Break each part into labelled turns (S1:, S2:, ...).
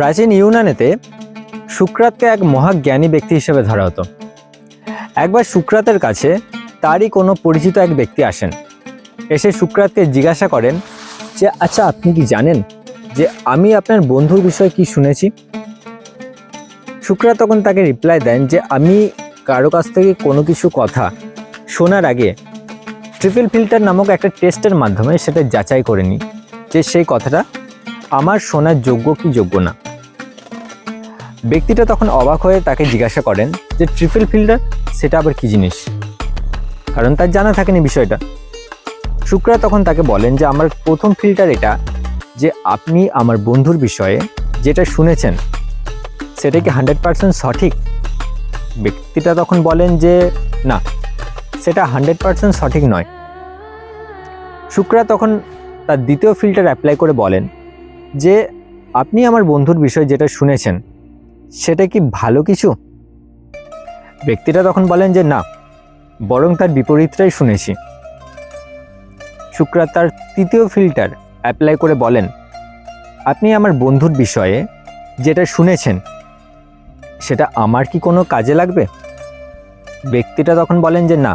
S1: প্রাচীন ইউনানেতে সুক্রাতকে এক মহাজ্ঞানী ব্যক্তি হিসেবে ধরা হতো। একবার সুক্রাতের কাছে তারই কোনো পরিচিত এক ব্যক্তি আসেন। এসে সুক্রাতকে জিজ্ঞাসা করেন যে আচ্ছা আপনি কি জানেন যে আমি আপনার বন্ধুর বিষয়ে কি শুনেছি? শুক্রা তখন তাকে রিপ্লাই দেন যে, আমি কারও কাছ থেকে কোনো কিছু কথা শোনার আগে ট্রিপল ফিল্টার নামক একটা টেস্টের মাধ্যমে সেটা যাচাই করে নিই যে সেই কথাটা আমার শোনার যোগ্য কি যোগ্য না। ব্যক্তিটা তখন অবাক হয়ে তাকে জিজ্ঞাসা করেন যে, ট্রিপল ফিল্টার সেটা আবার কি জিনিস? কারণ তার জানা থাকেনি বিষয়টা। শুক্রা তখন তাকে বলেন যে, আমার প্রথম ফিল্টার এটা যে আপনি আমার বন্ধুর বিষয়ে যেটা শুনেছেন, সেটা কি হান্ড্রেড পার্সেন্ট সঠিক? ব্যক্তিটা তখন বলেন যে, না, সেটা হান্ড্রেড পার্সেন্ট সঠিক নয়। শুক্রা তখন তার দ্বিতীয় ফিল্টার অ্যাপ্লাই করে বলেন যে, আপনি আমার বন্ধুর বিষয়ে যেটা শুনেছেন সেটা কি ভালো কিছু? ব্যক্তিটা তখন বলেন যে না, বরং তার বিপরীতটাই শুনেছি। শুক্রা তার তৃতীয় ফিল্টার অ্যাপ্লাই করে বলেন, আপনি আমার বন্ধুর বিষয়ে যেটা শুনেছেন, সেটা আমার কি কোনো কাজে লাগবে? ব্যক্তিটা তখন বলেন যে না,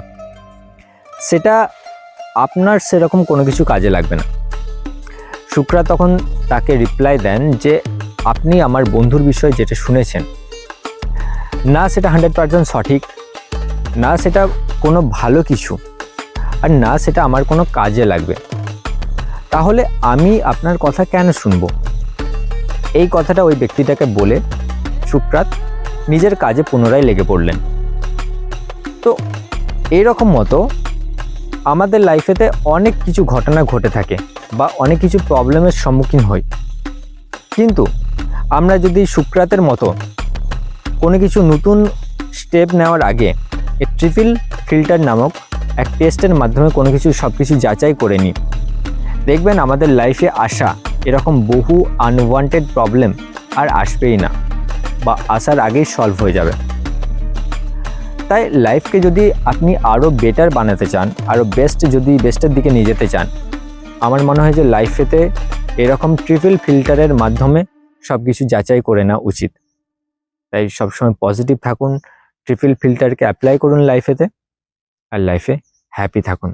S1: সেটা আপনার সেরকম কোনো কিছু কাজে লাগবে না। শুক্রা তখন তাকে রিপ্লাই দেন যে আপনি আমার বন্ধুর বিষয়ে যেটা শুনেছেন। না সেটা হান্ড্রেড পার্সেন্ট সঠিক, না সেটা কোনো ভালো কিছু, আর না সেটা আমার কোনো কাজে লাগবে। তাহলে আমি আপনার কথা কেন শুনব? এই কথাটা ওই ব্যক্তিটাকে বলে সুপ্রাত নিজের কাজে পুনরায় লেগে পড়লেন। তো এইরকম মতো আমাদের লাইফেতে অনেক কিছু ঘটনা ঘটে থাকে বা অনেক কিছু প্রবলেমের সম্মুখীন হই। কিন্তু আমরা যদি সুক্রাতের মতো কোনো কিছু নতুন স্টেপ নেওয়ার আগে ট্রিপল ফিল্টার নামক এক টেস্টের মাধ্যমে কোনো কিছু সব কিছু যাচাই করে নিই। দেখবেন আমাদের লাইফে আসা এরকম বহু আনওয়ান্টেড প্রবলেম আর আসবেই না বা আসার আগেই সলভ হয়ে যাবে। তাই লাইফকে যদি আপনি আরও বেটার বানাতে চান আরও বেস্ট যদি বেস্টের দিকে নিয়ে যেতে চান, আমার মনে হয় যে লাইফেতে এরকম ট্রিপল ফিল্টারের মাধ্যমে সব কিছু যাচাই করে নেওয়া উচিত। তাই সবসময় পজিটিভ থাকুন ট্রিপল ফিল্টারকে অ্যাপ্লাই করুন লাইফেতে আর লাইফে হ্যাপি থাকুন।